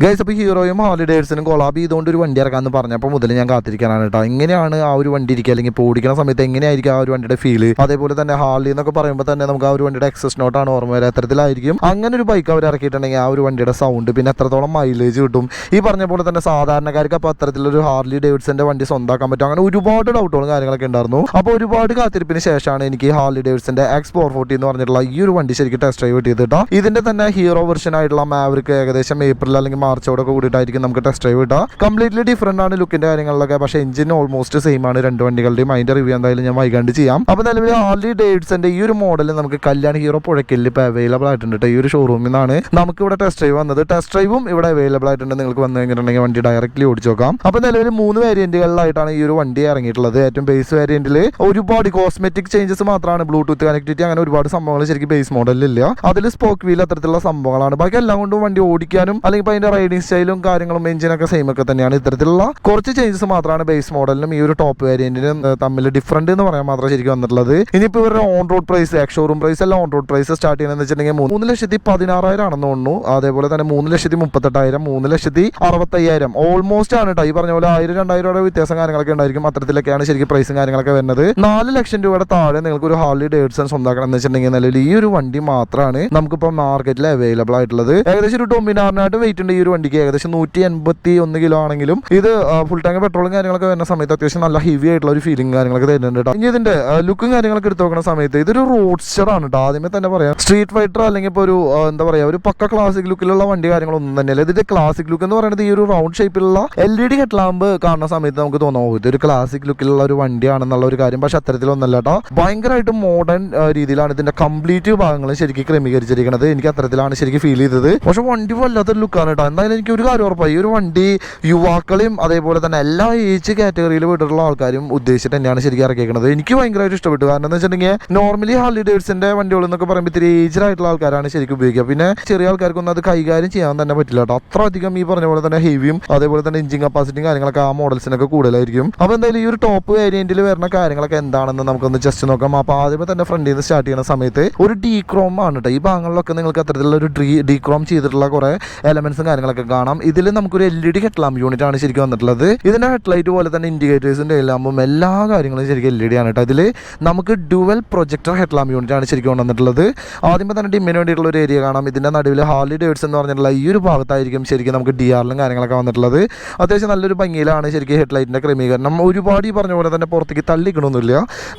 Guys അപ്പോൾ ഹീറോയും ഹോളിഡേഴ്സിനും collab ചെയ്തുകൊണ്ട് ഒരു വണ്ടി ഇറക്കാമെന്ന് പറഞ്ഞപ്പോൾ മുതൽ ഞാൻ കാത്തിരിക്കാനാണ് കേട്ടോ. എങ്ങനെയാണ് ആ ഒരു വണ്ടി ഇരിക്കുക? അല്ലെങ്കിൽ ഇപ്പോൾ ഓടിക്കുന്ന സമയത്ത് എങ്ങനെയായിരിക്കും ആ ഒരു വണ്ടിയുടെ ഫീൽ അതേപോലെ തന്നെ ഹാളി എന്നൊക്കെ പറയുമ്പോൾ തന്നെ നമുക്ക് ആ ഒരു വണ്ടിയുടെ എക്സസ് നോട്ടാണ് ഓർമ്മ വരിക അത്തരത്തിലായിരിക്കും അങ്ങനെ ഒരു ബൈക്ക് അവർ ഇറക്കിയിട്ടുണ്ടെങ്കിൽ ആ ഒരു വണ്ടിയുടെ സൗണ്ട് പിന്നെ എത്രത്തോളം മൈലേജ് കിട്ടും? ഈ പറഞ്ഞ പോലെ തന്നെ സാധാരണക്കാർക്ക് അപ്പോൾ അത്തരത്തിലൊരു ഹാർലി ഡേവിഡ്സന്റെ വണ്ടി സ്വന്തമാക്കാൻ പറ്റും. അങ്ങനെ ഒരുപാട് ഡൗട്ടുകളും കാര്യങ്ങളൊക്കെ ഉണ്ടായിരുന്നു. അപ്പോൾ ഒരുപാട് കാത്തിരിപ്പിന് ശേഷമാണ് എനിക്ക് ഹാർലി ഡേവിഡ്സന്റെ എക്സ് ഫോർ ഫോർട്ടി എന്ന് പറഞ്ഞിട്ടുള്ള ഈ ഒരു വണ്ടി ശരിക്കും ടെസ്റ്റ് ഡ്രൈവ് ചെയ്തിട്ടോ ഇതിന്റെ തന്നെ ഹീറോ വെർഷൻ ആയിട്ടുള്ള മാവർക്ക് ഏകദേശം ഏപ്രിൽ അല്ലെങ്കിൽ മാർച്ചോടൊക്കെ കൂടിയിട്ടായിരിക്കും നമുക്ക് ടെസ്റ്റ് ഡ്രൈവ് കിട്ടുക കംപ്ലീറ്റ്ലി ഡിഫറെന്റ് ആണ് ലുക്കിന്റെ കാര്യങ്ങളിലൊക്കെ. പക്ഷേ എഞ്ചിൻ ഓൾമോസ്റ്റ് സെയിം ആണ് രണ്ട് വണ്ടികളുടെയും. അതിന്റെ റിവ്യൂ എന്തായാലും ഞാൻ വൈകാണ്ട് ചെയ്യാം. അപ്പോൾ നിലവിൽ ഹാർലി ഡേവിഡ്സന്റെ ഈ ഒരു മോഡൽ നമുക്ക് കല്യാൺ ഹീറോ പുഴക്കലിൽ ഇപ്പോൾ അവൈലബിൾ ആയിട്ടുണ്ട് ഈ ഒരു ഷോറൂമിൽ നിന്നാണ് നമുക്ക് ഇവിടെ ടെസ്റ്റ് ഡ്രൈവ് വന്നത്. ടെസ്റ്റ് ഡ്രൈവും ഇവിടെ അവൈലബിൾ ആയിട്ടുണ്ട്. നിങ്ങൾക്ക് വന്നു കഴിഞ്ഞിട്ടുണ്ടെങ്കിൽ വണ്ടി ഡയറക്റ്റ്ലി ഓടിച്ചു നോക്കാം. അപ്പോൾ നിലവിൽ മൂന്ന് വേരിയന്റുകളിലായിട്ടാണ് ഈ ഒരു വണ്ടി ഇറങ്ങിയിട്ടുള്ളത്. ഏറ്റവും ബേസ് വേരിയന്റിൽ ഒരുപാട് കോസ്മെറ്റിക് ചേഞ്ചസ് മാത്രമാണ് ബ്ലൂടൂത്ത് കണക്ടിവിറ്റി അങ്ങനെ ഒരുപാട് സംഭവങ്ങൾ ശരിക്കും ബേസ് മോഡലിലില്ല അതിൽ സ്പോക്ക് വീൽ അത്തരത്തിലുള്ള സംഭവങ്ങളാണ്. ബാക്കി എല്ലാം കൊണ്ടും വണ്ടി ഓടിക്കാനും അല്ലെങ്കിൽ ഇപ്പോൾ റൈഡിംഗ് സ്റ്റൈലും കാര്യങ്ങളും എഞ്ചിനൊക്കെ സെയിം ഒക്കെ തന്നെയാണ്. ഇത്തരത്തിലുള്ള കുറച്ച് ചേഞ്ചസ് മാത്രമാണ് ബേസ് മോഡലിനും ഈ ഒരു ടോപ്പ് വേരിയന്റിനും തമ്മിൽ ഡിഫറന്റ് എന്ന് പറയാൻ മാത്രമേ ശരിക്കും വന്നിട്ടുള്ളത്. ഇനിയിപ്പോൾ ഇവരുടെ on road price ex showroom price അല്ല ഓൺ റോഡ് പ്രൈസ് സ്റ്റാർട്ട് ചെയ്യണമെന്ന് വെച്ചിട്ടുണ്ടെങ്കിൽ മൂന്ന് ലക്ഷത്തി പതിനാറായിരം ആണെന്ന് തോന്നുന്നു. അതേപോലെ തന്നെ മൂന്ന് ലക്ഷത്തി മുപ്പത്തെട്ടായിരം മൂന്ന് ലക്ഷത്തി അറുപത്തയ്യായിരം. ഓൾമോസ്റ്റ് ആണ് ഈ പറഞ്ഞ പോലെ ആയിരം രണ്ടായിരം രൂപയുടെ വ്യത്യാസം കാര്യങ്ങളൊക്കെ ഉണ്ടായിരിക്കും. അത്തരത്തിലൊക്കെയാണ് ശരിക്കും പ്രൈസും കാര്യങ്ങളൊക്കെ വരുന്നത്. നാല് ലക്ഷം രൂപയുടെ താഴെ നിങ്ങൾക്ക് ഒരു ഹാർലി ഡേഡ്സൺ സ്വന്തമാക്കണം എന്ന് വെച്ചിട്ടുണ്ടെങ്കിൽ ഈ ഒരു വണ്ടി മാത്രമാണ് നമുക്കിപ്പോൾ മാർക്കറ്റിൽ അവൈലബിൾ ആയിട്ടുള്ളത്. ഏകദേശം ഒരു ഡൊമിനാറിനായിട്ട് വെയിറ്റ് ഉണ്ട്. ഈ ഒരു വണ്ടിക്ക് ഏകദേശം നൂറ്റി എൺപത്തി ഒന്ന് കിലോ ആണെങ്കിലും ഇത് ഫുൾ ടാങ്ക് പെട്രോളും കാര്യങ്ങളൊക്കെ വരുന്ന സമയത്ത് അത്യാവശ്യം നല്ല ഹെവി ആയിട്ടുള്ള ഒരു ഫീലിംഗ് കാര്യങ്ങളൊക്കെ തരുന്നുണ്ട് കേട്ടോ ഇനി ഇതിന്റെ ലുക്കും കാര്യങ്ങളൊക്കെ എടുത്ത് നോക്കുന്ന സമയത്ത് ഇതൊരു റോഡ്സ്റ്റർ ആണ് കേട്ടോ ആദ്യമേ തന്നെ പറയാം. സ്ട്രീറ്റ് ഫൈറ്റർ അല്ലെങ്കിൽ ഇപ്പോൾ ഒരു എന്താ പറയാ ഒരു പക്ക ക്ലാസിക് ലുക്കിലുള്ള വണ്ടി കാര്യങ്ങളൊന്നും തന്നെയല്ല. ഇതിന്റെ ക്ലാസിക് ലുക്ക് എന്ന് പറയുന്നത് ഈ ഒരു റൗണ്ട് ഷേപ്പിലുള്ള L E D head lamp കാണുന്ന സമയത്ത് നമുക്ക് തോന്നാം "ഓ, ഇതൊരു ക്ലാസിക് ലുക്കിലുള്ള ഒരു വണ്ടിയാണെന്നുള്ള ഒരു കാര്യം പക്ഷെ അത്തരത്തിലൊന്നല്ല കേട്ടോ ഭയങ്കരമായിട്ട് മോഡേൺ രീതിയിലാണ് ഇതിന്റെ കംപ്ലീറ്റ് ഭാഗങ്ങൾ ശരിക്കും ക്രമീകരിച്ചിരിക്കുന്നത് എനിക്ക് അത്തരത്തിലാണ് ശരിക്കും ഫീൽ ചെയ്തത്. പക്ഷെ വണ്ടി വല്ലാത്തൊരു ലുക്കാണ് കേട്ടോ എന്തായാലും എനിക്ക് ഒരു കാര്യം ഉറപ്പായി. ഈ ഒരു വണ്ടി യുവാക്കളെയും അതേപോലെ തന്നെ എല്ലാ ഏജ് കാറ്റഗറിയിൽ വിട്ടിട്ടുള്ള ആൾക്കാരും ഉദ്ദേശിച്ചിട്ട് തന്നെയാണ് ശരിക്കും ഇറക്കിയിരിക്കുന്നത് എനിക്ക് ഭയങ്കരമായിട്ട് ഇഷ്ടപ്പെട്ടു. കാരണം എന്താ വെച്ചിട്ടുണ്ടെങ്കിൽ നോർമലി ഹാർലി ഡേവിഡ്സിന്റെ വണ്ടികൾ എന്നൊക്കെ പറയുമ്പോൾ ഇത്തിരി ഏജ്ഡ് ആയിട്ടുള്ള ആൾക്കാരാണ് ശരിക്കും ഉപയോഗിക്കുക. പിന്നെ ചെറിയ ആൾക്കാർക്കൊന്നും അത് കൈകാര്യം ചെയ്യാൻ തന്നെ പറ്റില്ല കേട്ടോ. അത്ര അധികം ഈ പറഞ്ഞ പോലെ തന്നെ ഹെവിയും അതേപോലെ തന്നെ എഞ്ചിൻ കപ്പാസിറ്റിയും കാര്യങ്ങളൊക്കെ ആ മോഡൽസിനൊക്കെ കൂടുതലായിരിക്കും. അപ്പോൾ എന്തായാലും ഈ ഒരു ടോപ്പ് വേരിയന്റിൽ വരുന്ന കാര്യങ്ങളൊക്കെ എന്താണെന്ന് നമുക്കൊന്ന് ജസ്റ്റ് നോക്കാം. അപ്പോൾ ആദ്യമേ തന്നെ ഫ്രണ്ടിൽ നിന്ന് സ്റ്റാർട്ട് ചെയ്യുന്ന സമയത്ത് ഒരു ഡീക്രോം ആണ് കേട്ടോ. ഈ ഭാഗങ്ങളിലൊക്കെ നിങ്ങൾക്ക് അത്തരത്തിലുള്ള ഒരു ഡീക്രോം ചെയ്തിട്ടുള്ള കുറേ എലമെന്റ്സും കാര്യങ്ങളൊക്കെ കാണാം. ഇതിൽ നമുക്കൊരു L E D headlamp unit ആണ് ശരിക്കും വന്നിട്ടുള്ളത്. ഇതിന്റെ ഹെഡ്ലൈറ്റ് പോലെ തന്നെ ഇൻഡിക്കേറ്റേഴ്സിന്റെ എല്ലാം എല്ലാ കാര്യങ്ങളും ശരിക്കും എൽ ഇ ഡി ആണ് കേട്ടോ. ഇതിൽ നമുക്ക് ഡുവൽ പ്രൊജക്ടർ ഹെഡ്ലാമ്പ് യൂണിറ്റ് ആണ് ശരിക്കും വന്നിട്ടുള്ളത് ആദ്യം തന്നെ ഡിമ്മിന് വേണ്ടിയിട്ടുള്ള ഒരു ഏരിയ കാണാം. ഇതിന്റെ നടുവിൽ ഹാർലി ഡേവിഡ്സ് എന്ന് പറഞ്ഞിട്ടുള്ള ഈ ഒരു ഭാഗത്തായിരിക്കും ശരിക്കും നമുക്ക് ഡി ആറിലും കാര്യങ്ങളൊക്കെ വന്നിട്ടുള്ളത്. അത്യാവശ്യം നല്ലൊരു ഭംഗിയിലാണ് ശരിക്കും ഹെഡ്ലൈറ്റിന്റെ ക്രമീകരണം. ഒരുപാട് ഈ പറഞ്ഞ പോലെ തന്നെ പുറത്തേക്ക് തള്ളിക്കണമൊന്നുമില്ല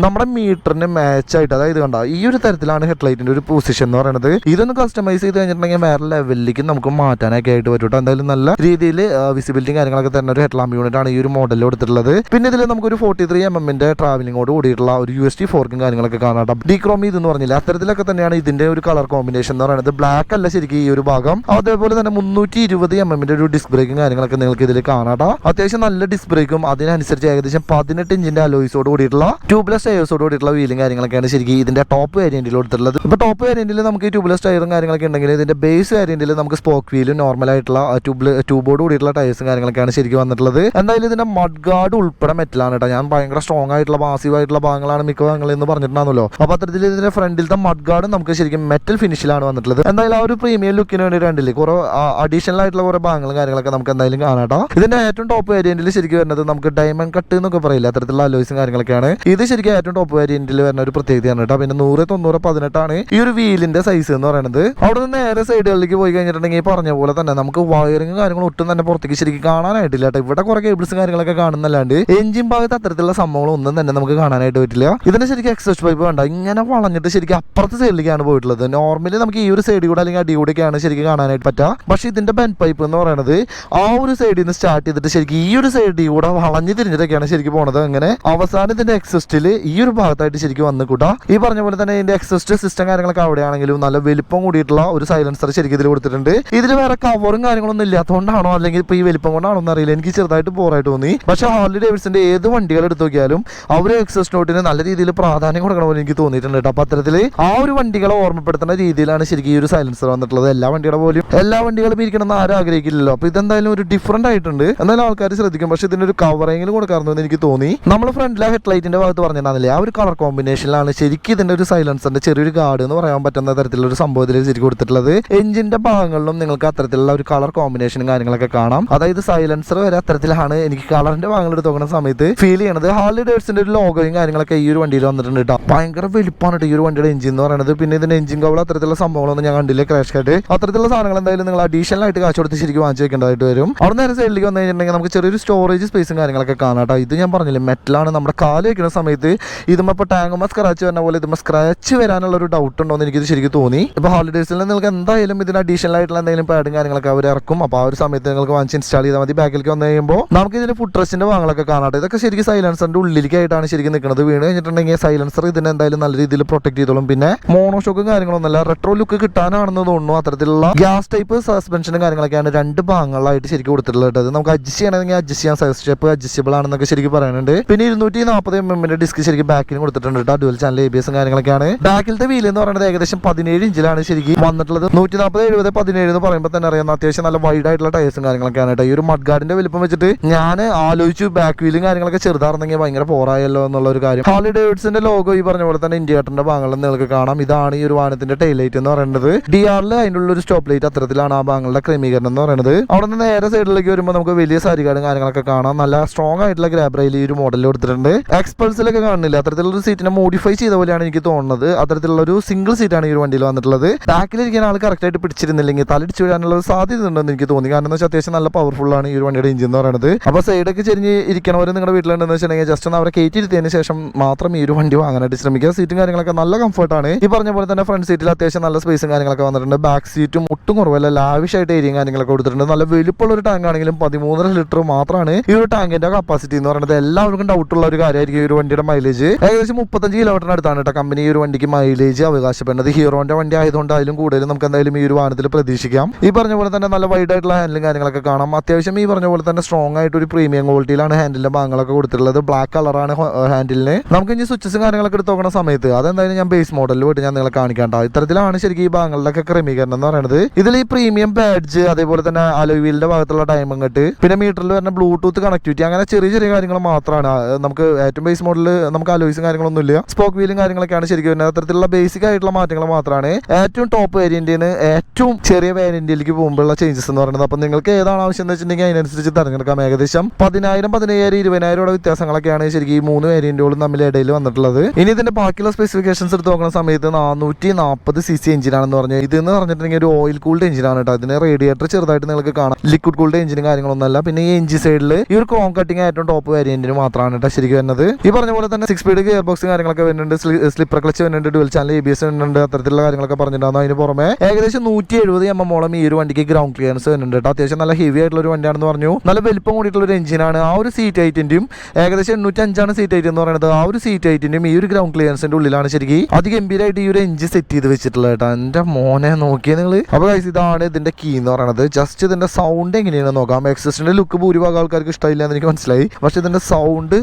നമ്മുടെ മീറ്ററിന് മാച്ച് ആയിട്ട് അതായത് കണ്ട ഈ ഒരു തരത്തിലാണ് ഹെഡ്ലൈറ്റിന്റെ ഒരു പൊസിഷൻ എന്ന് പറയുന്നത്. ഇതൊന്ന് കസ്റ്റമൈസ് ചെയ്ത് കഴിഞ്ഞിട്ടുണ്ടെങ്കിൽ വേറെ ലെവലിലേക്ക് നമുക്ക് മാറ്റാനൊക്കെ ആയിട്ട് പറ്റും കേട്ടോ എന്തായാലും നല്ല രീതിയിൽ വിസിബിലിറ്റി കാര്യങ്ങളൊക്കെ തന്നെ ഒരു ഹെഡ്ലാം യൂണിറ്റ് ആണ് ഈ ഒരു മോഡലിൽ കൊടുത്തിട്ടുള്ളത് പിന്നെ ഇതിൽ നമുക്കൊരു ഫോർട്ടി ത്രീ എം എമ്മിന്റെ ട്രാവലിംഗോട് കൂടിയിട്ടുള്ള ഒരു യു എസ് ടി ഫോർക്കും കാര്യങ്ങളൊക്കെ കാണാം കേട്ടോ. ഡിക്രോമി ഇതെന്ന് പറഞ്ഞില്ല അത്തരത്തിലൊക്കെ തന്നെയാണ് ഇതിന്റെ ഒരു കളർ കോമ്പിനേഷൻ എന്ന് പറയുന്നത്. ബ്ലാക്ക് അല്ല ശരിക്കും ഈ ഒരു ഭാഗം. അതേപോലെ തന്നെ മുന്നൂറ്റി ഇരുപത് എം എമ്മിന്റെ ഒരു ഡിസ് ബ്രേക്കും കാര്യങ്ങളൊക്കെ നിങ്ങൾക്ക് ഇതിൽ കാണാം അത്യാവശ്യം നല്ല ഡിസ് ബ്രേക്കും അതിനനുസരിച്ച് ഏകദേശം പതിനെട്ട് ഇഞ്ചിന്റെ അലോയിസോട് കൂടിയിട്ടുള്ള ട്യൂബ്ലെസ് ടയേഴ്സോട് കൂടിയിട്ടുള്ള വീലും കാര്യങ്ങളൊക്കെയാണ് ശരിക്കും ഇതിന്റെ ടോപ്പ് വേരിയന്റിൽ കൊടുത്തിട്ടുള്ളത്. ഇപ്പൊ ടോപ്പ് വേരിയന്റിൽ നമുക്ക് ട്യൂബ്ലസ് ടയറും കാര്യങ്ങളൊക്കെ ഉണ്ടെങ്കിൽ ഇതിന്റെ ബേസ് വേരിയന്റിൽ നമുക്ക് സ്പോക്ക് വീലും നോർമൽ ആയിട്ടുള്ള ട്യൂബ് ട്യൂബോട് കൂടിയിട്ടുള്ള ടയേഴ്സും കാര്യങ്ങളൊക്കെയാണ് ശരിക്കും വന്നിട്ടുള്ളത്. എന്തായാലും ഇതിന്റെ മഡ് ഗാർഡ് ഉൾപ്പെടെ മെറ്റലാണ് കേട്ടോ ഞാൻ ഭയങ്കര സ്ട്രോങ് ആയിട്ടുള്ള മാസീവ് ആയിട്ടുള്ള ഭാഗങ്ങളാണ് മിക്ക ഭാഗങ്ങളിൽ എന്ന് പറഞ്ഞിട്ടുണ്ടാണല്ലോ അപ്പൊ അത്തരത്തിൽ ഇതിന്റെ ഫ്രണ്ടിലത്തെ മഡ് ഗാർഡ് നമുക്ക് ശരിക്കും മെറ്റൽ ഫിനിഷിലാണ് വന്നിട്ടുള്ളത്. എന്തായാലും ആ ഒരു പ്രീമിയം ലുക്കിന് വേണ്ടി രണ്ടില്ലേ കുറെ അഡീഷണൽ ആയിട്ടുള്ള കുറെ ഭാഗങ്ങളും കാര്യങ്ങളൊക്കെ നമുക്ക് എന്തായാലും കാണാട്ടോ ഇതിന്റെ ഏറ്റവും ടോപ്പ് വേരിയന്റിൽ ശരിക്കും വരുന്നത് നമുക്ക് ഡയമണ്ട് കട്ട് എന്നൊക്കെ പറയില്ല? അത്തരത്തിലുള്ള അലോയ്സും കാര്യങ്ങളൊക്കെയാണ്. ഇത് ശരിക്കും ഏറ്റവും ടോപ്പ് വേരിയന്റിൽ വരുന്ന ഒരു പ്രത്യേകതയാണ് കേട്ടോ പിന്നെ നൂറ് തൊണ്ണൂറ് പതിനെട്ടാണ് ഈ ഒരു വീലിന്റെ സൈസ് എന്ന് പറയുന്നത് അവിടെ നിന്ന് നേരെ സൈഡുകളിലേക്ക് പോയി കഴിഞ്ഞിട്ടുണ്ടെങ്കിൽ പറഞ്ഞ പോലെ തന്നെ നമുക്ക് വയറിങ് കാര്യങ്ങളും ഒട്ടും തന്നെ പുറത്തേക്ക് ശരിക്കും കാണാനായിട്ടില്ല കേട്ടോ. ഇവിടെ കുറെ കേബിൾസ് കാര്യങ്ങളൊക്കെ കാണുന്നല്ലാണ്ട് എഞ്ചിൻ ഭാഗത്ത് അത്തരത്തിലുള്ള സംഭവങ്ങളൊന്നും തന്നെ നമുക്ക് കാണാനായിട്ട് പറ്റില്ല. ഇതിന് ശരിക്കും എക്സോസ്റ്റ് പൈപ്പ് വേണ്ട. ഇങ്ങനെ വളഞ്ഞിട്ട് ശരിക്കും അപ്പുറത്തെ സൈഡിലേക്കാണ് പോയിട്ടുള്ളത്. നോർമലി നമുക്ക് ഈ ഒരു സൈഡിൽ കൂടെ അല്ലെങ്കിൽ അടി കൂടെയൊക്കെയാണ് ശരിക്കും കാണാനായിട്ട് പറ്റുക പക്ഷേ ഇതിന്റെ ബെൻ പൈപ്പ് എന്ന് പറയുന്നത് ആ ഒരു സൈഡിൽ നിന്ന് സ്റ്റാർട്ട് ചെയ്തിട്ട് ശരിക്കും ഈ ഒരു സൈഡിൽ കൂടെ വളഞ്ഞു തിരിഞ്ഞിട്ടൊക്കെയാണ് ശരിക്കും പോണത്. അങ്ങനെ അവസാനം ഇതിന്റെ എക്സോസ്റ്റിൽ ഈ ഒരു ഭാഗത്തായിട്ട് ശരിക്കും വന്ന് കൂട്ടാ. ഈ പറഞ്ഞ പോലെ തന്നെ ഇതിന്റെ എക്സോസ്റ്റ് സിസ്റ്റം കാര്യങ്ങളൊക്കെ അവിടെയാണെങ്കിലും നല്ല വലിപ്പം കൂടിയിട്ടുള്ള ഒരു സൈലൻസർ ശരിക്കും ഇതിൽ കൊടുത്തിട്ടുണ്ട്. ഇതിൽ വേറെ കവറും കാര്യങ്ങളൊന്നും ഇല്ലാത്തതുകൊണ്ടാണോ? അല്ലെങ്കിൽ ഇപ്പൊ ഈ വലിപ്പം കൊണ്ടാണോ എന്ന് അറിയില്ല. എനിക്ക് ചെറുതായിട്ട് ബോറായിട്ട് തോന്നി. പക്ഷെ ഹാർലി ഡേവിഡ്സിന്റെ ഏത് വണ്ടികൾ എടുത്തു നോക്കിയാലും അവർ എക്സസ് നോട്ടിന് നല്ല രീതിയിൽ പ്രാധാന്യം കൊടുക്കണമെന്ന് എനിക്ക് തോന്നിയിട്ടുണ്ട് അപ്പൊ അത്തരത്തിൽ ആ ഒരു വണ്ടികളെ ഓർമ്മപ്പെടുത്തുന്ന രീതിയിലാണ് ശരിക്കും ഈ ഒരു സൈലൻസർ വന്നിട്ടുള്ളത്. എല്ലാ വണ്ടികളെ പോലും എല്ലാ വണ്ടികളും ഇരിക്കണം എന്ന് ആരും ആഗ്രഹിക്കില്ലല്ലോ. അപ്പൊ ഇതെന്തായാലും ഒരു ഡിഫറെന്റ് ആയിട്ടുണ്ട്. എന്നാലും ആൾക്കാർ ശ്രദ്ധിക്കും. പക്ഷെ ഇതിന്റെ ഒരു കവറെങ്കിലും കൊടുക്കാറുണ്ടെന്ന് എനിക്ക് തോന്നി. നമ്മൾ ഫ്രണ്ടിലെ ഹെഡ്ലൈറ്റിന്റെ ഭാഗത്ത് പറഞ്ഞിട്ടുണ്ടായിരുന്നില്ലേ ആ ഒരു കളർ കോമ്പിനേഷനിലാണ് ശരിക്കും ഇതിന്റെ ഒരു സൈലൻസറിന്റെ ചെറിയൊരു ഗാർഡ് എന്ന് പറയാൻ പറ്റുന്ന തരത്തിലുള്ള ഒരു സംഭവത്തിൽ ശരിക്കും കൊടുത്തിട്ടുള്ളത്. എഞ്ചിന്റെ ഭാഗങ്ങളിലും നിങ്ങൾക്ക് അത്തരത്തിലുള്ള ഒരു കളർ കോമ്പിനേഷനും കാര്യങ്ങളൊക്കെ കാണാം. അതായത് സൈലൻസർ വരെ അത്തരത്തിലാണ് എനിക്ക് കളറിന്റെ ഭാഗങ്ങൾ എടുത്ത് നോക്കുന്ന സമയത്ത് ഫീൽ ചെയ്യണത്. ഹാർലി ഡേഴ്സിന്റെ ഒരു ലോഗോയും കാര്യങ്ങളൊക്കെ ഈ ഒരു വണ്ടിയിൽ വന്നിട്ടുണ്ട് കേട്ടോ ഭയങ്കര വലിപ്പമാണ് ഈ ഒരു വണ്ടിയുടെ എഞ്ചിൻ എന്ന് പറയുന്നത് പിന്നെ ഇതിന്റെ എഞ്ചിൻ കവൾ അത്തരത്തിലുള്ള സംഭവങ്ങളൊന്നും ഞാൻ കണ്ടില്ല. ക്രാഷ് കാട്ട് അത്തരത്തിലുള്ള സാധനങ്ങൾ എന്തായാലും നിങ്ങൾ അഡീഷണൽ ആയിട്ട് കാശ് കൊടുത്ത് ശരിക്കും വാങ്ങിച്ചു വെക്കേണ്ടതായിട്ട് വരും. അവിടെ നേരെ സൈഡിലേക്ക് വന്നു കഴിഞ്ഞിട്ടുണ്ടെങ്കിൽ നമുക്ക് ചെറിയൊരു സ്റ്റോറേജ് സ്പേസും കാര്യങ്ങളൊക്കെ കാണാം ഇത് ഞാൻ പറഞ്ഞില്ലേ മെറ്റലാണ് നമ്മുടെ കാൽ വെക്കുന്ന സമയത്ത് ഇതുമ്പോൾ ഇപ്പോൾ സ്ക്രാച്ച് വരുന്ന പോലെ ഇതുമ്പോൾ സ്ക്രാച്ച് വരാനുള്ള ഒരു ഡൗട്ട് ഉണ്ടോ എന്ന് എനിക്കിത് ശരിക്കും തോന്നി. ഇപ്പോൾ ഹോളിഡേസിൽ നിങ്ങൾക്ക് എന്തായാലും ഇതിന് അഡീഷണൽ ആയിട്ടുള്ള എന്തെങ്കിലും പാഡും കാര്യങ്ങളൊക്കെ അവർ ഇറക്കും അപ്പോൾ ആ ഒരു സമയത്ത് നിങ്ങൾക്ക് വാങ്ങിച്ച് ഇൻസ്റ്റാൾ ചെയ്താൽ മതി. ബാക്കിലേക്ക് വന്നു കഴിയുമ്പോൾ നമുക്ക് ഇതിന്റെ ഫുഡ് ട്രസ്റ്റിന്റെ ഭാഗങ്ങളൊക്കെ കാണാട്ടെ. ഇതൊക്കെ ശരിക്കും സൈലൻസറിന്റെ ഉള്ളിലേക്കായിട്ടാണ് ശരിക്കും നിൽക്കുന്നത് വീണ് കഴിഞ്ഞിട്ടുണ്ടെങ്കിൽ സൈലൻസർ ഇതിനെ എന്തായാലും നല്ല രീതിയിൽ പ്രൊട്ടക്ട് ചെയ്തോളും. പിന്നെ മോണോഷോക്കും കാര്യങ്ങളൊന്നുമല്ല റെട്രോ ലുക്ക് കിട്ടാനാണെന്ന് തോന്നുന്നു. അത്തരത്തിലുള്ള ഗ്യാസ് ടൈപ്പ് സസ്പെൻഷനും കാര്യങ്ങളൊക്കെയാണ് രണ്ട് ഭാഗങ്ങളായിട്ട് ശരിക്കും കൊടുത്തിട്ടുള്ളത് നമുക്ക് അഡ്ജസ്റ്റ് ചെയ്യണമെങ്കിൽ അഡ്ജസ്റ്റ് ചെയ്യാൻ സൈസ് സ്റ്റെപ്പ് അഡ്ജസ്റ്റബിൾ ആണെന്നൊക്കെ ശരിക്കും പറയുന്നുണ്ട്. പിന്നെ ഇരുന്നൂറ്റി നാൽപ്പത് എം എമ്മിന്റെ ഡിസ്ക് ശരിക്കും ബാക്കിൽ കൊടുത്തിട്ടുണ്ട് കേട്ടോ. ഡുവൽ ചാനൽ എ ബി എസും കാര്യങ്ങളൊക്കെയാണ്. ബാക്കിലത്തെ വീൽ എന്ന് പറയുന്നത് ഏകദേശം പതിനേഴ് ഇഞ്ചിലാണ് ശരിക്കും വന്നിട്ടുള്ളത്. നൂറ്റി നാൽപ്പത് എഴുപത് പതിനേഴ് എന്ന് പറയുമ്പോൾ തന്നെ അറിയാം. അത്യാവശ്യം നല്ല വൈഡ് ആയിട്ടുള്ള ടയേഴ്സും കാര്യങ്ങളൊക്കെയാണ് കേട്ടോ. ഈ ഒരു മഡ്ഗാർഡിന്റെ വലിപ്പം വെച്ചിട്ട് ഞാൻ ആലോചിച്ചു ബാക്ക് വീലും കാര്യങ്ങളൊക്കെ ചെറുതായിരുന്നെങ്കിൽ ഭയങ്കര പോറായല്ലോ എന്നുള്ള ഒരു കാര്യം. ഹാർലി ഡേവിഡ്സിന്റെ ലോഗോ ഈ പറഞ്ഞ പോലെ തന്നെ ഇൻഡിക്കേറ്ററിന്റെ ഭാഗങ്ങളിൽ നിങ്ങൾക്ക് കാണാം. ഇതാണ് ഈ ഒരു വാഹനത്തിന്റെ ടൈലൈറ്റ് എന്ന് പറയുന്നത്. ഡി ആറിൽ അതിന്റെ ഉള്ളിൽ ഒരു സ്റ്റോപ്പ് ലൈറ്റ് അത്തരത്തിലാണ് ആ ഭാഗങ്ങളുടെ ക്രമീകരണം എന്ന് പറയുന്നത്. അവിടെ നിന്ന് നേരെ സൈഡിലേക്ക് വരുമ്പോൾ നമുക്ക് വലിയ സാരികാടും കാര്യങ്ങളൊക്കെ കാണാം. നല്ല സ്ട്രോങ് ആയിട്ടുള്ള ഗ്രാബ് റെയിൽ ഈ ഒരു മോഡലിൽ കൊടുത്തിട്ടുണ്ട്. എക്സ്പൾസിലൊക്കെ കാണുന്നില്ല? അത്തരത്തിലുള്ള സീറ്റിനെ മോഡിഫൈ ചെയ്ത പോലെയാണ് എനിക്ക് തോന്നുന്നത്. അത്തരത്തിലുള്ള ഒരു സിംഗിൾ സീറ്റാണ് ഈ ഒരു വണ്ടിയിൽ വന്നിട്ടുള്ളത്. ബാക്കിലിരിക്കാൻ ആൾ കറക്റ്റ് ആയിട്ട് പിടിച്ചിരുന്നില്ലെങ്കിൽ തലടിച്ച് വീഴാനുള്ള ഒരു സാധ്യത ഉണ്ടെന്ന് എനിക്ക് തോന്നി. കാരണം എന്ന് വെച്ചാൽ അത്യാവശ്യം നല്ല പവർഫുൾ ആണ് ഈ ഒരു വണ്ടിയുടെ എഞ്ചിൻ എന്ന് പറയുന്നത്. അപ്പോൾ സൈഡൊക്കെ ചെരിഞ്ഞ് ഇരിക്കണവർ നിങ്ങളുടെ വീട്ടിലുണ്ടെന്ന് വെച്ചിട്ടുണ്ടെങ്കിൽ ജസ്റ്റ് ഒന്ന് അവരെ കയറ്റിയിരുത്തിയതിന് ശേഷം മാത്രം ഈ ഒരു വണ്ടി വാങ്ങാനായിട്ട് ശ്രമിക്കുക. സീറ്റും കാര്യങ്ങളൊക്കെ നല്ല കംഫർട്ടാണ് ഈ പറഞ്ഞ പോലെ തന്നെ ഫ്രണ്ട് സീറ്റിൽ അത്യാവശ്യം നല്ല സ്പേസും കാര്യങ്ങളൊക്കെ വന്നിട്ടുണ്ട്. ബാക്ക് സീറ്റും ഒട്ടും കുറവല്ല. ലാവിഷായിട്ട് ഏരിയയും കാര്യങ്ങളൊക്കെ കൊടുത്തിട്ടുണ്ട്. നല്ല വലുപ്പമുള്ള ഒരു ടാങ്ക് ആണെങ്കിലും പതിമൂന്നര ലിറ്റർ മാത്രമാണ് ഈ ഒരു ടാങ്കിന്റെ കപ്പാസിറ്റി എന്ന് പറയുന്നത്. എല്ലാവർക്കും ഡൗട്ട് ഉള്ള ഒരു കാര്യമായിരിക്കും ഈ ഒരു വണ്ടിയുടെ മൈലേജ് ഏകദേശം മുപ്പത്തഞ്ച് കിലോമീറ്ററിന് അടുത്താണ് കേട്ടോ കമ്പനി ഈ ഒരു വണ്ടിക്ക് മൈലേജ് അവകാശപ്പെടുന്നത്. ഹീറോന്റെ വണ്ടി ആയതുകൊണ്ട് അതിലും കൂടുതൽ നമുക്ക് എന്തായാലും ഈ ഒരു വാഹനത്തിൽ പ്രതീക്ഷിക്കാം. ഈ പറഞ്ഞ പോലെ തന്നെ നല്ല വൈഡ് ആയിട്ടുള്ള ഹാൻഡിലും കാര്യങ്ങളൊക്കെ കാണാം. അത്യാവശ്യം ഈ പറഞ്ഞ പോലെ തന്നെ സ്ട്രോങ് ആയിട്ട് ഒരു പ്രീമിയം ക്വാളിറ്റിയിലാണ് ഹാൻഡിലിന്റെ ഭാഗങ്ങളൊക്കെ കൊടുത്തിട്ടുള്ളത്. ബ്ലാക്ക് കളറാണ് ഹാൻഡിലിന് നമുക്ക് ഇനി സ്വിച്ചസും കാര്യങ്ങളൊക്കെ എടുത്ത് നോക്കുന്ന സമയത്ത് അതെന്തായാലും ഞാൻ ബേസ് മോഡലിൽ പോയിട്ട് ഞാൻ നിങ്ങളെ കാണിക്കേണ്ട. ഇത്തരത്തിലാണ് ശരിക്കും ഈ ഭാഗങ്ങളിലൊക്കെ ക്രമീകരണം എന്ന് പറയുന്നത് ഇതിൽ ഈ പ്രീമിയം ബാഡ്ജ് അതേപോലെ തന്നെ അലോവീലിന്റെ ഭാഗത്തുള്ള ടൈമും കെട്ട് പിന്നെ മീറ്ററിൽ വരുന്ന ബ്ലൂടൂത്ത് കണക്ടിവിറ്റി അങ്ങനെ ചെറിയ ചെറിയ കാര്യങ്ങൾ മാത്രമാണ്. നമുക്ക് ഏറ്റവും ബേസ് മോഡലിൽ നമുക്ക് അലോയിസും കാര്യങ്ങളൊന്നും ഇല്ല. സ്പോക്ക് വീലും കാര്യങ്ങളൊക്കെയാണ് ശരിക്കും വരുന്നത്. അത്തരത്തിലുള്ള ബേസിക് ആയിട്ടുള്ള മാറ്റങ്ങൾ മാത്രമാണ്. ഏറ്റവും ടോപ്പ് വേരിയന്റിന് ഏറ്റവും ചെറിയ വേരിയന്റിലേക്ക് പോകുമ്പോഴുള്ള ചേഞ്ചസ് എന്ന് പറയുന്നത്. അപ്പം നിങ്ങൾക്ക് ഏതാണ് ആവശ്യം എന്ന് വെച്ചിട്ടുണ്ടെങ്കിൽ അതിനനുസരിച്ച് തിരഞ്ഞെടുക്കാം. ഏകദേശം പതിനായിരം പതിനയ്യായിരം ഇരുപതിനായിരം വ്യത്യാസങ്ങളൊക്കെയാണ് ശരിക്കും ഈ മൂന്ന് വേരിയന്റുകളും തമ്മിൽ ഇടയിൽ വന്നിട്ടുള്ളത്. ഇനി ഇതിന്റെ ബാക്കിയുള്ള സ്പെസിഫിക്കേഷൻസ് എടുത്ത് നോക്കുന്ന സമയത്ത് നാനൂറ്റി നാൽപ്പത് സി സി എഞ്ചിനാണെന്ന് ഇത് എന്ന് പറഞ്ഞിട്ടുണ്ടെങ്കിൽ ഒരു ഓയിൽ കൂൾഡ് എഞ്ചിനാണ് കേട്ടോ. അതിന് റേഡിയേറ്റർ ചെറുതായിട്ട് നിങ്ങൾക്ക് കാണാം. ലിക്വിഡ് കൂൾഡ് എഞ്ചിനും കാര്യങ്ങളൊന്നുമല്ല പിന്നെ ഈ എഞ്ചി സൈഡിൽ ഈ ഒരു കോം കട്ടിങ് ഏറ്റവും ടോപ്പ് വേരിയന്റിന് മാത്രമാണ് കേട്ടോ ശരിക്കും വരുന്നത്. ഈ പറഞ്ഞ പോലെ തന്നെ സിക്സ് സ്പീഡ് ഗിയർ ബോക്സ് കാര്യങ്ങളൊക്കെ വരുന്നുണ്ട്. സ്ലിപ്പർ ക്ലച്ച് വരുന്നുണ്ട്. Dual channel A B S വരുന്നുണ്ട്. അത്തരത്തിലുള്ള കാര്യങ്ങളൊക്കെ പറഞ്ഞിട്ടുണ്ടാകും. അതിന് പുറമെ ഏകദേശം നൂറ്റി എഴുപത് എം എം ഓളം ഈ ഒരു വണ്ടിക്ക് ഗ്രൗണ്ട് ക്ലിയറൻസ് വരുന്നുണ്ട് കേട്ടോ. അത്യാവശ്യം നല്ല ഹെവി ആയിട്ടുള്ള ഒരു വണ്ടിയാണെന്ന് പറഞ്ഞു. നല്ല വലിപ്പം കൂടിയിട്ടുള്ള ഒരു എഞ്ചിനാണ് ആ ഒരു സീറ്റ് ഹൈറ്റിന്റെയും ഏകദേശം എണ്ണൂറ്റി അഞ്ചാണ് സീറ്റ് ഹൈറ്റ് എന്ന് പറയുന്നത്. ആ ഒരു സീറ്റ് ഹൈറ്റിന്റെയും ഈ ഒരു ഗ്രൗണ്ട് ക്ലിയറൻസിന്റെ ഉള്ളിലാണ് ശരിക്കും അതിഗംഭീരമായിട്ട് ഈ ഒരു എഞ്ചിൻ സെറ്റ് ചെയ്ത് വെച്ചിട്ടുള്ളത് കേട്ടോ. എന്റെ മോനെ നോക്കിയേ നിങ്ങൾ അപ്പോൾ ഇതാണ് ഇതിന്റെ കീ എന്ന് പറയുന്നത് ജസ്റ്റ് ഇതിന്റെ സൗണ്ട് എങ്ങനെയാണ് നോക്കാം. എക്സിസ്റ്റിന്റെ ലുക്ക് ഭൂരിഭാഗം ആൾക്കാർക്ക് ഇഷ്ടമില്ല എന്ന് എനിക്ക് മനസ്സിലായി. പക്ഷെ ഇതിന്റെ സൗണ്ട്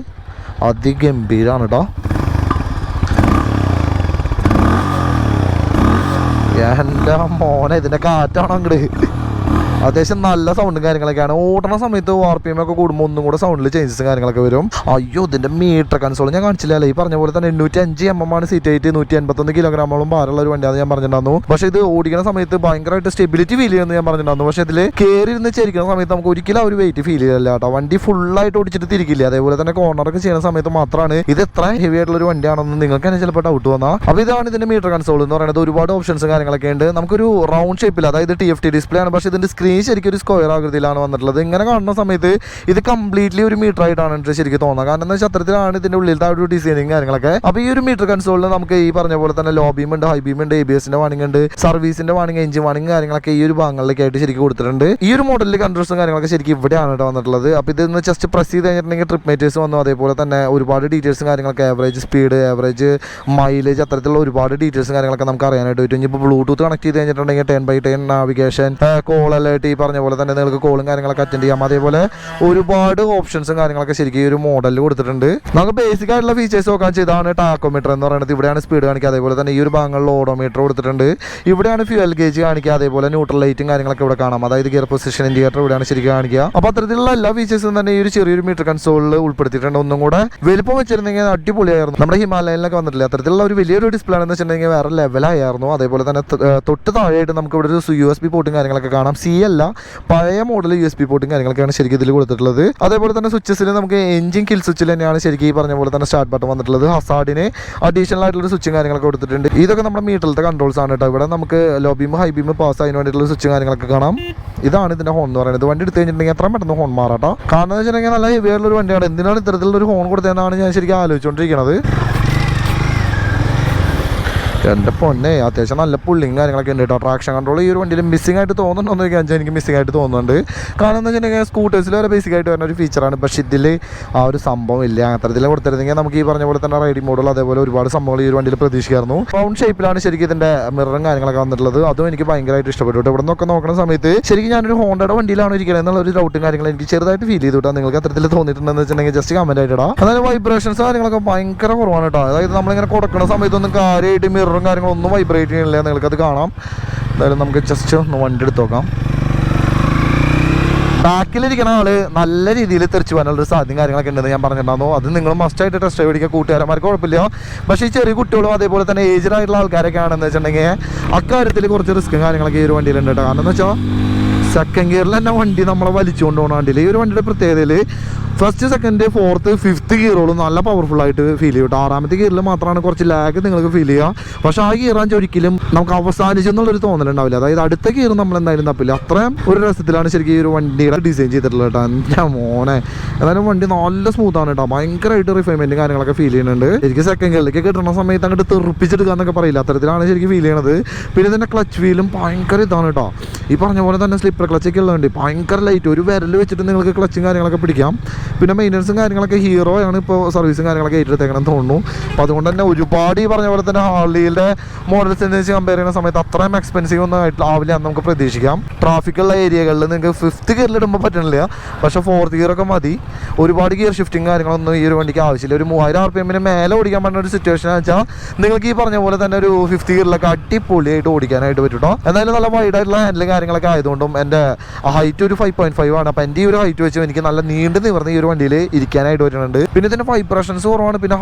അതിഗംഭീരാണ് കേട്ടോ. എന്റെ മോനെ ഇതിന്റെ കാറ്റാണോ അങ്ങട്? അത്യാവശ്യം നല്ല സൗണ്ടും കാര്യങ്ങളൊക്കെയാണ്. ഓടണ സമയത്ത് ആർ പി എം ഒക്കെ കൂടുമ്പോൾ ഒന്നും കൂടെ സൗണ്ടിൽ ചേഞ്ചസ് കാര്യങ്ങളൊക്കെ വരും. അയ്യോ ഇതിന്റെ മീറ്റർ കൺസോൾ ഞാൻ കാണിച്ചില്ലല്ലേ. ഈ പറഞ്ഞ പോലെ തന്നെ എണ്ണൂറ്റി അഞ്ച് എം എം ആണ് സീറ്റ് ആയിട്ട് നൂറ്റി അൻപത്തൊന്ന് കിലോഗ്രാമോളം ഭാരമുള്ള ഒരു വണ്ടിയാണ് ഞാൻ പറഞ്ഞിട്ടുണ്ടായിരുന്നു. പക്ഷേ ഇത് ഓടിക്കുന്ന സമയത്ത് ഭയങ്കരമായിട്ട് സ്റ്റെബിലിറ്റി ഫീൽ ചെയ്യുമെന്ന് ഞാൻ പറഞ്ഞിട്ടുണ്ടായിരുന്നു. പക്ഷേ ഇതിൽ കയറി ഇരുന്ന് ചേരിക്കുന്ന സമയത്ത് നമുക്ക് ഒരിക്കലും ആ ഒരു വെയിറ്റ് ഫീൽ ചെയ്യില്ല കേട്ടോ. വണ്ടി ഫുള്ളായിട്ട് ഓടിച്ചിട്ട് തിരിക്കില്ല. അതേപോലെ തന്നെ കോർണറൊക്കെ ചെയ്യുന്ന സമയത്ത് മാത്രമാണ് ഇത് എത്ര ഹെവി ആയിട്ടുള്ള ഒരു വണ്ടിയാണെന്ന് നിങ്ങൾക്ക് തന്നെ ചിലപ്പോൾ ഡൗട്ട് വന്നാൽ അപ്പോൾ ഇതാണ് ഇതിന്റെ മീറ്റർ കൺസോൾ എന്ന് പറയുന്നത്. ഒരുപാട് ഓപ്ഷൻസ് കാര്യങ്ങളൊക്കെ ഉണ്ട്. നമുക്കൊരു റൗണ്ട് ഷേപ്പിൽ അതായത് ടി എഫ് ടി ഡിസ്പ്ലേ ആണ്. പക്ഷേ ഇതിന്റെ സ്ക്രീൻ ശരിക്കും ഒരു സ്ക്വയർ ആകൃതിയിലാണ് വന്നിട്ടുള്ളത്. ഇങ്ങനെ കാണുന്ന സമയത്ത് ഇത് കംപ്ലീറ്റ്ലി ഒരു മീറ്റർ ആയിട്ടാണ് എനിക്ക് ശരിക്കും തോന്നുന്നത്. കാരണം എന്താ ചത്രത്തിലാണ് ഇതിന്റെ ഉള്ളിലത്തെ ആ ഒരു ഡിസൈനിങ് കാര്യങ്ങളൊക്കെ. അപ്പോൾ ഈ ഒരു മീറ്റർ കൺസോളിൽ നമുക്ക് ഈ പറഞ്ഞ പോലെ തന്നെ ലോ ബീം ഉണ്ട് ഹൈ ബീം ഉണ്ട് എ ബി എസിന്റെ വാണിംഗ് ഉണ്ട് സർവീസിന്റെ വാണിംഗ് എഞ്ചിൻ വാണിംഗ് കാര്യങ്ങളൊക്കെ ഈ ഒരു ഭാഗങ്ങളിലേക്ക് ആയിട്ട് ശരിക്കും കൊടുത്തിട്ടുണ്ട്. ഈ ഒരു മോഡലിൽ കൺട്രോൾസും കാര്യങ്ങളൊക്കെ ശരിക്കും ഇവിടെയാണ് കേട്ടോ വന്നിട്ടുള്ളത്. അപ്പോൾ ഇതൊന്ന് ജസ്റ്റ് പ്രസ് ചെയ്ത് കഴിഞ്ഞിട്ടുണ്ടെങ്കിൽ ട്രിപ്പ് മീറ്റേഴ്സ് വന്നു. അതേപോലെ തന്നെ ഒരുപാട് ഡീറ്റെയിൽസും കാര്യങ്ങളൊക്കെ ആവറേജ് സ്പീഡ് ആവറേജ് മൈലേജ് അത്തരത്തിലുള്ള ഒരുപാട് ഡീറ്റെയിൽസും കാര്യങ്ങളൊക്കെ നമുക്ക് അറിയാനായിട്ട് പറ്റും. ഇപ്പോൾ ബ്ലൂടൂത്ത് കണക്ട് ചെയ്ത് കഴിഞ്ഞിട്ടുണ്ടെങ്കിൽ ten by ten navigation call alert ഈ പറഞ്ഞ പോലെ തന്നെ നിങ്ങൾക്ക് കോളും കാര്യങ്ങളൊക്കെ അറ്റൻഡ് ചെയ്യാം. അതേപോലെ ഒരുപാട് ഓപ്ഷൻസും കാര്യങ്ങളൊക്കെ ശരിക്കും ഈ ഒരു മോഡലിൽ കൊടുത്തിട്ടുണ്ട്. നമുക്ക് ബേസിക് ആയിട്ടുള്ള ഫീച്ചേഴ്സ് നോക്കാൻ ചെയ്താണ് ടാക്കോമീറ്റർ എന്ന് പറയുന്നത്. ഇവിടെയാണ് സ്പീഡ് കാണിക്കുക. അതേപോലെ തന്നെ ഈ ഒരു ഭാഗങ്ങളിൽ ഓഡോമീറ്റർ കൊടുത്തിട്ടുണ്ട്. ഇവിടെയാണ് ഫ്യൂൽ ഗേജ് കാണിക്കുക. അതേപോലെ ന്യൂട്രൽ ലൈറ്റും കാര്യങ്ങളൊക്കെ ഇവിടെ കാണാം. അതായത് ഗിയർ പൊസിഷൻ ഇൻഡിക്കേറ്റർ ഇവിടെയാണ് ശരിക്കും കാണിക്കുക. അപ്പോൾ അത്തരത്തിലുള്ള എല്ലാ ഫീച്ചേഴ്സും തന്നെ ഈ ഒരു ചെറിയൊരു മീറ്റർ കൺസോളിൽ ഉൾപ്പെടുത്തിയിട്ടുണ്ട്. ഒന്നും കൂടെ വലുപ്പം വെച്ചിരുന്നെങ്കിൽ അടിപൊളിയായിരുന്നു. നമ്മുടെ ഹിമാലയനിലൊക്കെ വന്നിട്ടില്ല? അത്തരത്തിലുള്ള ഒരു വലിയൊരു ഡിസ്പ്ലേ ആണെന്ന് വെച്ചിട്ടുണ്ടെങ്കിൽ വേറെ ലെവലായിരുന്നു അതേപോലെ തന്നെ തൊട്ട് താഴെയായിട്ട് നമുക്ക് ഇവിടെ ഒരു യു എസ് ബി പോർട്ടും കാര്യങ്ങളൊക്കെ കാണാം. സി എൽ അല്ല പഴയ മോഡൽ യു എസ് പി പോർട്ടും കാര്യങ്ങളൊക്കെയാണ് ശരിക്കും ഇതിൽ കൊടുത്തിട്ടുള്ളത്. അതേപോലെ തന്നെ സ്വിച്ചസിൽ നമുക്ക് എഞ്ചിൻ കിൽ സ്വിച്ചിൽ തന്നെയാണ് ശരിക്കും ഈ പറഞ്ഞ പോലെ തന്നെ സ്റ്റാർട്ട് ബട്ടൺ വന്നിട്ടുള്ളത്. ഹസാഡിന് അഡീഷണൽ ആയിട്ടുള്ള സ്വിച്ചും കാര്യങ്ങളൊക്കെ കൊടുത്തിട്ടുണ്ട്. ഇതൊക്കെ നമ്മുടെ മീറ്ററിലത്തെ കൺട്രോൾസ് ആണ് കേട്ടോ ഇവിടെ നമുക്ക് low beam high beam pass അതിന് വേണ്ടിയിട്ടുള്ള സ്വിച്ചും കാര്യങ്ങളൊക്കെ കാണാം. ഇതാണ് ഇതിന്റെ ഹോൺ എന്ന് പറയുന്നത്. വണ്ടി എടുത്ത് കഴിഞ്ഞിട്ടുണ്ടെങ്കിൽ എത്ര പെട്ടെന്ന് ഹോൺ മാറാട്ടോ കാരണം എന്ന് വെച്ചിട്ടുണ്ടെങ്കിൽ നല്ല ഹെവി ആയിട്ടുള്ള ഒരു വണ്ടിയാണ്. എന്തിനാണ് ഇത്തരത്തിലുള്ള ഒരു ഹോൺ കൊടുത്തതെന്നാണ് ഞാൻ ശരിക്കും ആലോചിച്ചുകൊണ്ടിരിക്കുന്നത് എന്റെ പൊന്നെ അത്യാവശ്യം നല്ല പുള്ളിങ് കാര്യങ്ങളൊക്കെ ഉണ്ട് കേട്ടോ ട്രാക്ഷൻ കൺട്രോൾ ഈ ഒരു വണ്ടിയിൽ മിസ്സിംഗ് ആയിട്ട് തോന്നുന്നുണ്ടോ എന്ന് വെച്ചാൽ എനിക്ക് മിസ്സിംഗ് ആയിട്ട് തോന്നുന്നുണ്ട്. കാരണം എന്ന് വെച്ചിട്ടുണ്ടെങ്കിൽ സ്കൂട്ടേഴ്സിൽ വരെ ബേസിക് ആയിട്ട് വരുന്ന ഒരു ഫീച്ചറാണ് പക്ഷെ ഇതിൽ ആ ഒരു സംഭവം ഇല്ല. അത്തരത്തിൽ കൊടുത്തിരുന്നെങ്കിൽ നമുക്ക് ഈ പറഞ്ഞ പോലെ തന്നെ റൈഡിംഗ് മോഡൽ അതേപോലെ ഒരുപാട് സംഭവങ്ങൾ ഈ ഒരു വണ്ടിയിൽ പ്രതീക്ഷിക്കായിരുന്നു. റൗണ്ട് ഷേപ്പിലാണ് ശരിക്കും ഇതിന്റെ മിററും കാര്യങ്ങളൊക്കെ വന്നിട്ടുള്ളത്. അതും എനിക്ക് ഭയങ്കരമായിട്ട് ഇഷ്ടപ്പെട്ടു ഇവിടെ നിന്നൊക്കെ നോക്കുന്ന സമയത്ത് ശരിക്കും ഞാനൊരു ഹോണ്ടയുടെ വണ്ടിയിലാണ് ഇരിക്കുന്നത് എന്നുള്ള ഒരു ഡൗട്ടും കാര്യങ്ങളും എനിക്ക് ചെറുതായിട്ട് ഫീൽ ചെയ്തു കേട്ടോ നിങ്ങൾക്ക് അത്തരത്തിൽ തോന്നിയിട്ടുണ്ടെന്ന് വെച്ചിട്ടുണ്ടെങ്കിൽ ജസ്റ്റ് കമന്റ് ആയിട്ടാ അതായത് വൈബ്രേഷൻസ് കാര്യങ്ങളൊക്കെ ഭയങ്കര കുറവാണ് കേട്ടോ അതായത് നമ്മളിങ്ങനെ കൊടുക്കുന്ന സമയത്തൊന്നും കാര്യമായിട്ട് മിററും കാര്യങ്ങളൊന്നും വൈബ്രേറ്റ് ചെയ്യണില്ല. നിങ്ങൾക്കത് കാണാം. എന്തായാലും നമുക്ക് ജസ്റ്റ് ഒന്ന് വണ്ടി എടുത്ത് നോക്കാം. ബാക്കിലിരിക്കുന്ന ആൾ നല്ല രീതിയിൽ തെറിച്ചു പോകാനുള്ള ഒരു സാധ്യതയും കാര്യങ്ങളൊക്കെ ഉണ്ടെന്ന് ഞാൻ പറഞ്ഞിട്ടുണ്ടായിരുന്നു. അത് നിങ്ങൾ മസ്റ്റായിട്ട് ടെസ്റ്റ് ഡ്രൈവ് പഠിക്കുക കൂട്ടുകാരന്മാർക്ക് കുഴപ്പമില്ല. പക്ഷേ ഈ ചെറിയ കുട്ടികളും അതേപോലെ തന്നെ ഏജ്ഡ് ആയിട്ടുള്ള ആൾക്കാരൊക്കെ ആണെന്ന് വെച്ചിട്ടുണ്ടെങ്കിൽ അക്കാര്യത്തിൽ കുറച്ച് റിസ്ക്കും കാര്യങ്ങളൊക്കെ ഈ ഒരു വണ്ടിയിലുണ്ട് കേട്ടോ. കാരണം എന്ന് വെച്ചാൽ സെക്കൻഡ് ഗിയറിൽ തന്നെ വണ്ടി നമ്മളെ വലിച്ചുകൊണ്ട് പോകണ ഈ ഒരു വണ്ടിയുടെ പ്രത്യേകതയിൽ ഫസ്റ്റ് സെക്കൻഡ് ഫോർത്ത് ഫിഫ്ത്ത് ഗിയറുകളും നല്ല പവർഫുൾ ആയിട്ട് ഫീൽ ചെയ്യും ആറാമത്തെ ഗിയറിൽ മാത്രമാണ് കുറച്ച് ലാഗ് നിങ്ങൾക്ക് ഫീൽ ചെയ്യുക പക്ഷെ ആ ഗിയർ ആണെന്ന് ഒരിക്കലും നമുക്ക് അവസാനിച്ചെന്നുള്ളൊരു തോന്നലുണ്ടാവില്ല. അതായത് അടുത്ത ഗിയർ നമ്മൾ എന്തായാലും തപ്പില്ല. അത്രയും ഒരു രസത്തിലാണ് ശരിക്കും ഈ ഒരു വണ്ടിയുടെ ഡിസൈൻ ചെയ്തിട്ടുള്ളത് കേട്ടോ എന്റെ മോനെ. എന്നാലും വണ്ടി നല്ല സ്മൂത്താണ് കേട്ടോ ഭയങ്കരമായിട്ട് റിഫൈൻമെന്റും കാര്യങ്ങളൊക്കെ ഫീൽ ചെയ്യുന്നുണ്ട്. എനിക്ക് സെക്കൻഡ് ഗിയറിലേക്ക് കിട്ടുന്ന സമയത്ത് അങ്ങോട്ട് തെറിപ്പിച്ചെടുക്കുക എന്നൊക്കെ പറയില്ല. അത്തരത്തിലാണ് ശരിക്കും ഫീൽ ചെയ്യണത്. പിന്നെ തന്നെ ക്ലച്ച് ഫീലും ഭയങ്കര ഇതാണ് കേട്ടോ ഈ പറഞ്ഞ പോലെ തന്നെ സ്ലിപ്പർ ക്ലച്ചൊക്കെ ഉള്ളതുകൊണ്ട് ഭയങ്കര ലൈറ്റ് ഒരു വിരൽ വെച്ചിട്ട് നിങ്ങൾക്ക് ക്ലച്ചും കാര്യങ്ങളൊക്കെ പിടിക്കാം. പിന്നെ മെയിന്റനൻസും കാര്യങ്ങളൊക്കെ ഹീറോ ആണ് ഇപ്പോൾ സർവീസും കാര്യങ്ങളൊക്കെ ഏറ്റെടുത്തേക്കണം തോന്നുന്നു. അപ്പോൾ അതുകൊണ്ട് തന്നെ ഒരുപാട് ഈ പറഞ്ഞ പോലെ തന്നെ ഹാർലിയുടെ മോഡൽസ് എന്ന് വെച്ച് കമ്പയർ ചെയ്യുന്ന സമയത്ത് അത്രയും എക്സ്പെൻസീവ് ഒന്നും ആയിട്ട് ആവില്ല എന്ന് നമുക്ക് പ്രതീക്ഷിക്കാം. ട്രാഫിക്കുള്ള ഏരിയകളിൽ നിങ്ങൾക്ക് ഫിഫ്ത്ത് ഗിയറിൽ ഇടുമ്പോൾ പറ്റണില്ല. പക്ഷേ ഫോർത്ത് ഗിയറൊക്കെ മതി. ഒരുപാട് ഗിയർ ഷിഫ്റ്റിംഗ് കാര്യങ്ങളൊന്നും ഈ ഒരു വണ്ടിക്ക് ആവശ്യമില്ല. ഒരു മൂവായിരം ആർ പി എമ്മിന് മേലെ ഓടിക്കാൻ പറ്റുന്ന ഒരു സിറ്റുവേഷൻ വെച്ചാൽ നിങ്ങൾക്ക് ഈ പറഞ്ഞ പോലെ തന്നെ ഒരു ഫിഫ്ത്ത് ഗിയറിലൊക്കെ അടിപൊളിയായിട്ട് ഓടിക്കാനായിട്ട് പറ്റും കേട്ടോ എന്തായാലും നല്ല വൈഡായിട്ടുള്ള ഹാൻഡിൽ കാര്യങ്ങളൊക്കെ ആയതുകൊണ്ടും എന്റെ ഹൈറ്റ് ഒരു ഫൈവ് പോയിന്റ് ഫൈവ് ആണ്. അപ്പോൾ എന്റെ ഈ ഒരു ഹൈറ്റ് വെച്ച് എനിക്ക് നല്ല നീണ്ട് നിവർന്ന് ഈ ഒരു വണ്ടിയിൽ ഇരിക്കാനായിട്ട് പറ്റുന്നുണ്ട്. പിന്നെ ഇതിന്റെ വൈബ്രേഷൻസ് കുറവാണ്. പിന്നെ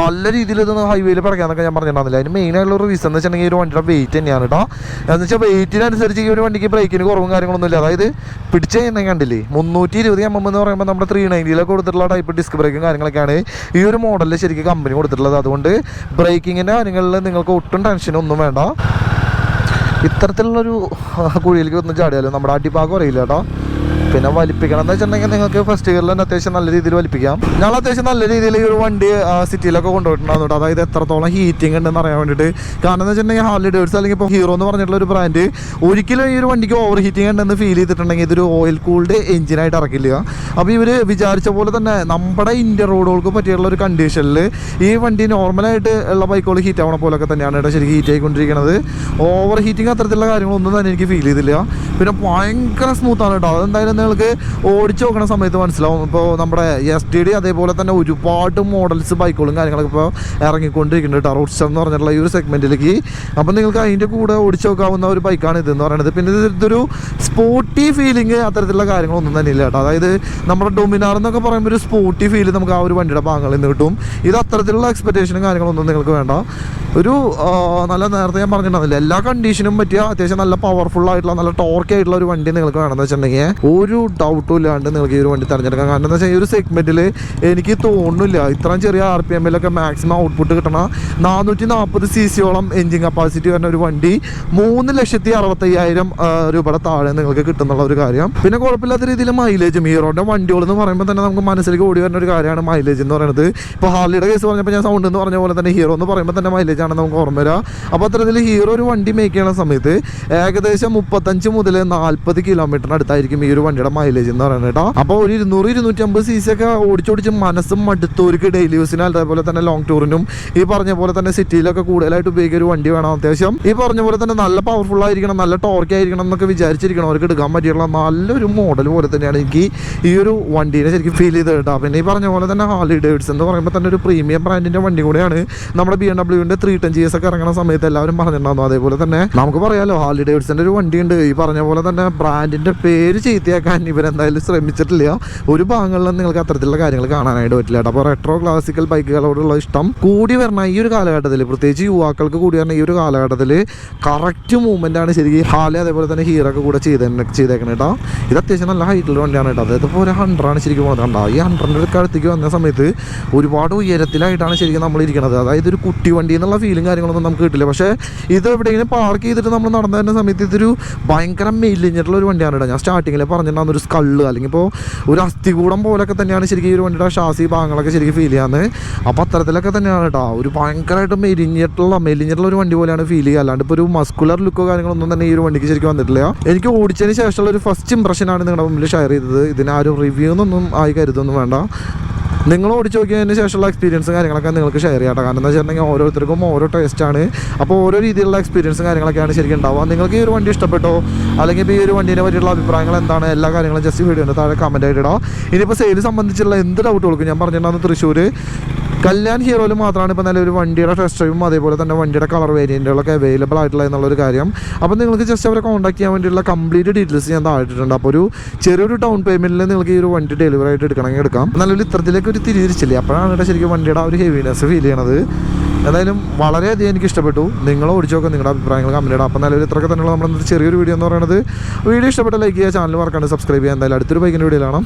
നല്ല രീതിയിൽ ഇത് ഹൈവേയിൽ പറയാന്നൊക്കെ ഞാൻ പറഞ്ഞിട്ടുണ്ടായിരുന്നില്ല. അതിന് മെയിൻ ആയിട്ടുള്ള ഒരു റീസൺ എന്ന് വെച്ചിട്ടുണ്ടെങ്കിൽ ഒരു വണ്ടിയുടെ വെയിറ്റ് തന്നെയാണ് കേട്ടോ എന്ന് വെച്ചാൽ വെയിറ്റിനനുസരിച്ച് ഈ ഒരു വണ്ടിക്ക് ബ്രേക്കിന് കുറവും കാര്യങ്ങളൊന്നും ഇല്ല. അതായത് പിടിച്ച് കഴിഞ്ഞാൽ കണ്ടില്ലേ മുന്നൂറ്റി ഇരുപത് എം എം എന്ന് പറയുമ്പോൾ നമ്മുടെ ത്രീ നയന്റിയിലൊക്കെ കൊടുത്തിട്ടുള്ള ടൈപ്പ് ഡിസ്ക് ബ്രേക്കും കാര്യങ്ങളൊക്കെയാണ് ഈ ഒരു മോഡലിൽ ശരിക്കും കമ്പനി കൊടുത്തിട്ടുള്ളത്. അതുകൊണ്ട് ബ്രേക്കിങ്ങിന്റെ കാര്യങ്ങളിൽ നിങ്ങൾക്ക് ഒട്ടും ടെൻഷനൊന്നും വേണ്ട. ഇത്തരത്തിലുള്ളൊരു കുഴിയിലേക്ക് ഒന്ന് ചാടിയാലും? നമ്മുടെ അടിഭാഗം അറിയില്ല കേട്ടോ. പിന്നെ വലിപ്പിക്കണം. എന്ന് വെച്ചിട്ടുണ്ടെങ്കിൽ നിങ്ങൾക്ക് ഫസ്റ്റ് ഇയറിൽ തന്നെ അത്യാവശ്യം നല്ല രീതിയിൽ വലിപ്പിക്കാം. ഞങ്ങൾ അത്യാവശ്യം നല്ല രീതിയിൽ ഈ ഒരു വണ്ടി സിറ്റിയിലൊക്കെ കൊണ്ടുപോയിട്ടുണ്ട് അതായത് എത്രത്തോളം ഹീറ്റിംഗ് ഉണ്ടെന്ന് അറിയാൻ വേണ്ടിയിട്ട്. കാരണം എന്ന് വെച്ചിട്ടുണ്ടെങ്കിൽ ഹാർലി ഡേവിഡ്സ് അല്ലെങ്കിൽ ഇപ്പോൾ ഹീറോ എന്ന് പറഞ്ഞിട്ടുള്ള ഒരു ബ്രാൻഡ് ഒരിക്കലും ഈ ഒരു വണ്ടിക്ക് ഓവർ ഹീറ്റിംഗ് ഉണ്ടെന്ന് ഫീൽ ചെയ്തിട്ടുണ്ടെങ്കിൽ ഇതൊരു ഓയിൽ കൂൾഡ് എഞ്ചിനായിട്ട് ഇറക്കില്ല. അപ്പോൾ ഇവർ വിചാരിച്ച പോലെ തന്നെ നമ്മുടെ ഇന്ത്യ റോഡുകൾക്ക് പറ്റിയുള്ള ഒരു കണ്ടീഷനിൽ ഈ വണ്ടി നോർമലായിട്ട് ഉള്ള ബൈക്കുകൾ ഹീറ്റ് ആവണ പോലൊക്കെ തന്നെയാണ് കേട്ടോ ശരിക്കും ഹീറ്റ് ആയിക്കൊണ്ടിരിക്കുന്നത് ഓവർ ഹീറ്റിംഗ് അത്തരത്തിലുള്ള കാര്യങ്ങളൊന്നും തന്നെ എനിക്ക് ഫീൽ ചെയ്തില്ല. പിന്നെ ഭയങ്കര സ്മൂത്താണ് കേട്ടോ. അതെന്തായാലും നിങ്ങൾക്ക് ഓടിച്ചു നോക്കുന്ന സമയത്ത് മനസ്സിലാവും. ഇപ്പോൾ നമ്മുടെ എസ് ടി ഡി അതേപോലെ തന്നെ ഒരുപാട് മോഡൽസ് ബൈക്കുകളും കാര്യങ്ങളൊക്കെ ഇപ്പോൾ ഇറങ്ങിക്കൊണ്ടിരിക്കുന്നുണ്ട്. കേട്ടോ റോഡ്സ്റ്റർ എന്ന് പറഞ്ഞിട്ടുള്ള ഈ ഒരു സെഗ്മെന്റിലേക്ക് അപ്പോൾ നിങ്ങൾക്ക് അതിന്റെ കൂടെ ഓടിച്ചു നോക്കാവുന്ന ഒരു ബൈക്കാണ് ഇതെന്ന് പറയുന്നത്. പിന്നെ ഇതൊരു സ്പോർട്ടി ഫീലിംഗ് അത്തരത്തിലുള്ള കാര്യങ്ങളൊന്നും തന്നെ ഇല്ല കേട്ടോ. അതായത് നമ്മുടെ ഡൊമിനാർ എന്നൊക്കെ പറയുമ്പോൾ ഒരു സ്പോർട്ടി ഫീൽ നമുക്ക് ആ ഒരു വണ്ടിയുടെ ഭാഗങ്ങളിൽ നിന്ന് കിട്ടും. ഇത് അത്തരത്തിലുള്ള എക്സ്പെക്ടേഷനും കാര്യങ്ങളൊന്നും നിങ്ങൾക്ക് വേണ്ട. ഒരു നല്ല നേരത്തെ ഞാൻ പറഞ്ഞിട്ടുണ്ടാവില്ല എല്ലാ കണ്ടീഷനും പറ്റിയ അത്യാവശ്യം നല്ല പവർഫുൾ ആയിട്ടുള്ള നല്ല ടോർക്ക് ആയിട്ടുള്ള ഒരു വണ്ടി നിങ്ങൾക്ക് വേണമെന്ന് വെച്ചിട്ടുണ്ടെങ്കിൽ ഒരു ഡൗട്ടും ഇല്ലാണ്ട് നിങ്ങൾക്ക് ഈ ഒരു വണ്ടി തിരഞ്ഞെടുക്കാം കാരണം എന്താ വെച്ചാൽ ഈ ഒരു സെഗ്മെന്റിൽ എനിക്ക് തോന്നുന്നില്ല. ഇത്രയും ചെറിയ ആർ പി എമ്മിലൊക്കെ മാക്സിമം ഔട്ട്പുട്ട് കിട്ടണ. നാനൂറ്റി നാൽപ്പത് സി സിയോളം എഞ്ചിൻ കപ്പാസിറ്റി വരുന്ന ഒരു വണ്ടി മൂന്ന് ലക്ഷത്തി അറുപത്തയ്യായിരം രൂപയുടെ താഴെ നിങ്ങൾക്ക് കിട്ടുന്നുള്ള ഒരു കാര്യം. പിന്നെ കുഴപ്പമില്ലാത്ത രീതിയിൽ മൈലേജും ഹീറോയുടെ വണ്ടികൾ എന്ന് പറയുമ്പോൾ തന്നെ നമുക്ക് മനസ്സിലേക്ക് ഓടി വരുന്ന ഒരു കാര്യമാണ് മൈലേജ് എന്ന് പറയുന്നത്. ഇപ്പോൾ ഹാർലിയുടെ കേസ് പറഞ്ഞപ്പോൾ ഞാൻ സൗണ്ട് എന്ന് പറഞ്ഞ പോലെ തന്നെ ഹീറോ എന്ന് പറയുമ്പോൾ തന്നെ മൈലേജ് ആണ് നമുക്ക് ഓർമ്മ വരിക അപ്പോൾ അത്തരത്തിൽ ഹീറോ ഒരു വണ്ടി മേക്ക് ചെയ്യുന്ന സമയത്ത് ഏകദേശം മുപ്പത്തഞ്ച് മുതൽ നാൽപ്പത് കിലോമീറ്ററിന് അടുത്തായിരിക്കും ഈ ഒരു വണ്ടിയുടെ മൈലേജ് എന്ന് പറയുന്നത് കേട്ടോ. അപ്പോൾ ഒരു ഇരുന്നൂറ് ഇരുന്നൂറ്റമ്പത് സി സി ഒക്കെ ഓടിച്ചോടിച്ച് മനസ്സും മടുത്തവർക്ക് ഡെയിലി യൂസിന് അതേപോലെ തന്നെ ലോങ് ടൂറിനും ഈ പറഞ്ഞ പോലെ തന്നെ സിറ്റിയിലൊക്കെ കൂടുതലായിട്ട് ഉപയോഗിക്കുന്ന ഒരു വണ്ടി വേണം അത്യാവശ്യം. ഈ പറഞ്ഞ പോലെ തന്നെ നല്ല പവർഫുൾ ആയിരിക്കണം നല്ല ടോർക്ക് ആയിരിക്കണം എന്നൊക്കെ വിചാരിച്ചിരിക്കണം അവർക്ക് എടുക്കാൻ പറ്റിയുള്ള നല്ലൊരു മോഡൽ പോലെ തന്നെയാണ് എനിക്ക് ഈ ഒരു വണ്ടീനെ ശരിക്കും ഫീൽ ചെയ്ത് കേട്ടോ. പിന്നെ ഈ പറഞ്ഞ പോലെ തന്നെ ഹാർലി ഡേവിഡ്സ് എന്ന് പറയുമ്പോൾ തന്നെ ഒരു പ്രീമിയം ബ്രാൻഡിന്റെ വണ്ടി കൂടെയാണ് നമ്മുടെ ബി എം ഡബ്ല്യുവിന്റെ ത്രീ ടെൻ ജി എസ് ഒക്കെ ഇറങ്ങുന്ന സമയത്ത് എല്ലാവരും പറഞ്ഞിട്ടുണ്ടായിരുന്നു. അതേപോലെ തന്നെ നമുക്ക് പറയാലോ ഹാർലി ഡേവിഡ്സിന്റെ ഒരു വണ്ടിയുണ്ട്. ഈ പറഞ്ഞ പോലെ തന്നെ ബ്രാൻഡിന്റെ പേര് ചീത്തയാക്കാൻ എടുക്കാൻ ഇവരെന്തായാലും ശ്രമിച്ചിട്ടില്ല. ഒരു ഭാഗങ്ങളിലും നിങ്ങൾക്ക് അത്തരത്തിലുള്ള കാര്യങ്ങൾ കാണാനായിട്ട് പറ്റില്ല അപ്പോൾ റെട്രോ ക്ലാസിക്കൽ ബൈക്കുകളോടുള്ള ഇഷ്ടം കൂടി വരണ ഈ ഒരു കാലഘട്ടത്തിൽ പ്രത്യേകിച്ച് യുവാക്കൾക്ക് കൂടി വരണ ഈ ഒരു കാലഘട്ടത്തിൽ കറക്റ്റ് മൂവ്മെന്റ് ആണ് ശരിക്കും ഹാലെ അതേപോലെ തന്നെ ഹീറോ ഒക്കെ കൂടെ ചെയ്തേ ചെയ്തേക്കണം കേട്ടോ. ഇത് അത്യാവശ്യം നല്ല ഹൈറ്റിലുള്ള വണ്ടിയാണ് കേട്ടോ. അതായത് ഇപ്പോൾ ഒരു ഹൺഡ്രഡാണ് ശരിക്കും പോകുന്നത് കണ്ടോ. ഈ ഹൺഡ്രഡിന്റെ ഒക്കെ അടുത്തേക്ക് വന്ന സമയത്ത് ഒരുപാട് ഉയരത്തിലായിട്ടാണ് ശരിക്കും നമ്മൾ ഇരിക്കുന്നത് അതായത് ഒരു കുട്ടി വണ്ടി എന്നുള്ള ഫീലും കാര്യങ്ങളൊന്നും നമുക്ക് കിട്ടില്ല. പക്ഷേ ഇത് എവിടെയെങ്കിലും പാർക്ക് ചെയ്തിട്ട് നമ്മൾ നടന്നു വരുന്ന സമയത്ത് ഇതൊരു ഭയങ്കര മെയിലിഞ്ഞിട്ടുള്ള ഒരു വണ്ടിയാണ് കേട്ടോ. ഞാൻ സ്റ്റാർട്ടിങ്ങിൽ പറഞ്ഞിട്ടുണ്ടാകുന്ന ഒരു സ്കള്ള് അല്ലെങ്കിൽ ഇപ്പോൾ ഒരു അസ്ഥികൂടം പോലൊക്കെ തന്നെയാണ് ശരിക്കും ഈ ഒരു വണ്ടിയുടെ ഷാസി ഭാഗങ്ങളൊക്കെ ശരിക്കും ഫീൽ ചെയ്യാന്ന്. അപ്പോൾ അത്തരത്തിലൊക്കെ തന്നെയാണ് കേട്ടോ ഒരു ഭയങ്കരമായിട്ട് മെലിഞ്ഞിട്ടുള്ള മെലിഞ്ഞിട്ടുള്ള ഒരു വണ്ടി പോലെയാണ് ഫീൽ ചെയ്യുക. അല്ലാണ്ട് ഇപ്പോൾ ഒരു മസ്കുലർ ലുക്കോ കാര്യങ്ങളൊന്നും തന്നെ ഈ ഒരു വണ്ടിക്ക് ശരിക്കും വന്നിട്ടില്ല. എനിക്ക് ഓടിച്ചതിന് ശേഷമുള്ള ഒരു ഫസ്റ്റ് ഇംപ്രഷനാണ് നിങ്ങളുടെ മുമ്പിൽ ഷെയർ ചെയ്തത്. ഇതിനാരും റിവ്യൂന്നൊന്നും ആയി കരുതൊന്നും വേണ്ട. നിങ്ങൾ ഓടിച്ച് നോക്കിയതിന് ശേഷമുള്ള എക്സ്പീരിയൻസും കാര്യങ്ങളൊക്കെ നിങ്ങൾക്ക് ഷെയർ ചെയ്യാം. കാരണം എന്താ വെച്ചിട്ടുണ്ടെങ്കിൽ ഓരോരുത്തർക്കും ഓരോ ടേസ്റ്റാണ് അപ്പോൾ ഓരോ രീതിയിലുള്ള എക്സ്പീരിയൻസും കാര്യങ്ങളൊക്കെയാണ് ശരിക്കും ഉണ്ടാവുക. നിങ്ങൾക്ക് ഈ ഒരു വണ്ടി ഇഷ്ടപ്പെട്ടോ? അല്ലെങ്കിൽ ഇപ്പോൾ ഈ ഒരു വണ്ടീനെ പറ്റിയുള്ള അഭിപ്രായങ്ങൾ എന്താണ്? എല്ലാ കാര്യങ്ങളും ജസ്റ്റ് വീഡിയോന്റെ താഴെ കമന്റ് ആയിട്ടിടാം ഇനിയിപ്പോൾ സെയിൽ സംബന്ധിച്ചുള്ള എന്ത് ഡൗട്ടുകൾക്കും ഞാൻ പറഞ്ഞിട്ടുണ്ടാകുന്ന തൃശ്ശൂർ കല്യാൺ ഹീറോയിൽ മാത്രമാണ് ഇപ്പോൾ നല്ലൊരു വണ്ടിയുടെ ടെസ്റ്റ് ഡ്രൈവും അതേപോലെ തന്നെ വണ്ടിയുടെ കളർ വേരിയന്റുകളൊക്കെ അവൈലബിൾ ആയിട്ടുള്ള എന്നുള്ളൊരു കാര്യം. അപ്പോൾ നിങ്ങൾക്ക് ജസ്റ്റ് അവരെ കോൺടാക്ട് ചെയ്യാൻ വേണ്ടിയിട്ടുള്ള കംപ്ലീറ്റ് ഡീറ്റെയിൽസ് ഞാൻ താഴെ ഇട്ടിട്ടുണ്ട്. അപ്പോൾ ഒരു ചെറിയൊരു ഡൗൺ പേയ്മെന്റിൽ നിങ്ങൾക്ക് ഈ ഒരു വണ്ടി ഡെലിവറി ആയിട്ട് എടുക്കണമെങ്കിൽ എടുക്കാം. നല്ലൊരു ഇത്തരത്തിലേക്ക് ഒരു തിരിച്ചില്ലേ? അപ്പോഴാണ് ഇവിടെ ശരിക്കും വണ്ടിയുടെ ആ ഒരു ഹെവിനെസ് ഫീൽ ചെയ്യണത്. എന്തായാലും വളരെയധികം എനിക്ക് ഇഷ്ടപ്പെട്ടു. നിങ്ങൾ ഓടിച്ചു നോക്കുക നിങ്ങളുടെ അഭിപ്രായങ്ങൾ കമന്റ് അപ്പം നല്ലൊരു ഇത്രയൊക്കെ തന്നെയുള്ള നമ്മുടെ ചെറിയൊരു വീഡിയോ എന്ന് പറയുന്നത്. വീഡിയോ ഇഷ്ടപ്പെട്ട ലൈക്ക് ചെയ്യുക ചാനൽ മറക്കാണ്ട് സബ്സ്ക്രൈബ് ചെയ്യുക. എന്തായാലും അടുത്തൊരു ബൈക്കിന്റെ വീഡിയോയിലാണ്